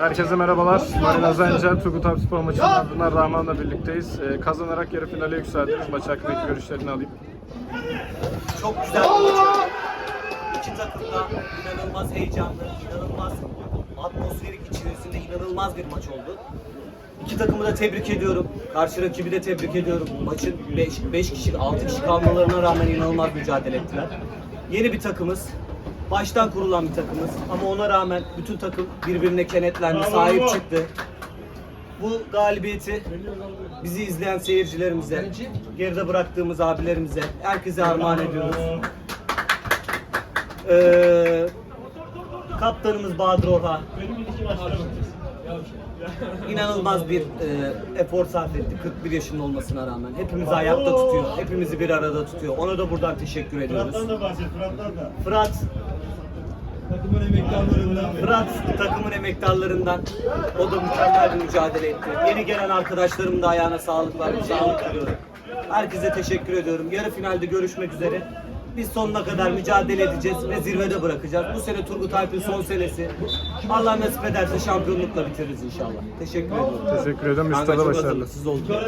Herkese merhabalar. Marina Zencel, Turgut Alpspor maçının ardından Rahman'la birlikteyiz. Ee, kazanarak yarı finale yükseldiniz. Maç hakkındaki görüşlerini alayım. Çok güzel bir maç. İki takım da inanılmaz heyecanlı, inanılmaz atmosferik içerisinde inanılmaz bir maç oldu. İki takımı da tebrik ediyorum. Karşı rakibi de tebrik ediyorum. Maçın 5 kişi, 6 kişi kalmalarına rağmen inanılmaz mücadele ettiler. Yeni bir takımız. Baştan kurulan bir takımız. Ama ona rağmen bütün takım birbirine kenetlendi, sahip çıktı. Bu galibiyeti bizi izleyen seyircilerimize, geride bıraktığımız abilerimize, herkese armağan ediyoruz. Ee, kaptanımız Bahadır Orhan inanılmaz bir e, efor sarf etti 41 yaşında olmasına rağmen. Hepimizi ayakta tutuyor, hepimizi bir arada tutuyor. Ona da buradan teşekkür ediyoruz. Fırat'tan da bahset, Fırat'tan da. Fırat, Takımın emektarlarından. Fırat takımın emektarlarından o da mükemmel bir mücadele etti. Yeni gelen arkadaşlarım da ayağına sağlık var, sağlık diliyorum. Herkese teşekkür ediyorum. Yarı finalde görüşmek üzere. Biz sonuna kadar mücadele edeceğiz ve zirvede bırakacağız. Bu sene Turgut Alp'in son senesi. Allah nasip ederse şampiyonlukla bitiririz inşallah. Teşekkür ediyorum. Teşekkür ederim. Üstada Kanka çok başarılı. hazırlıksız oldu.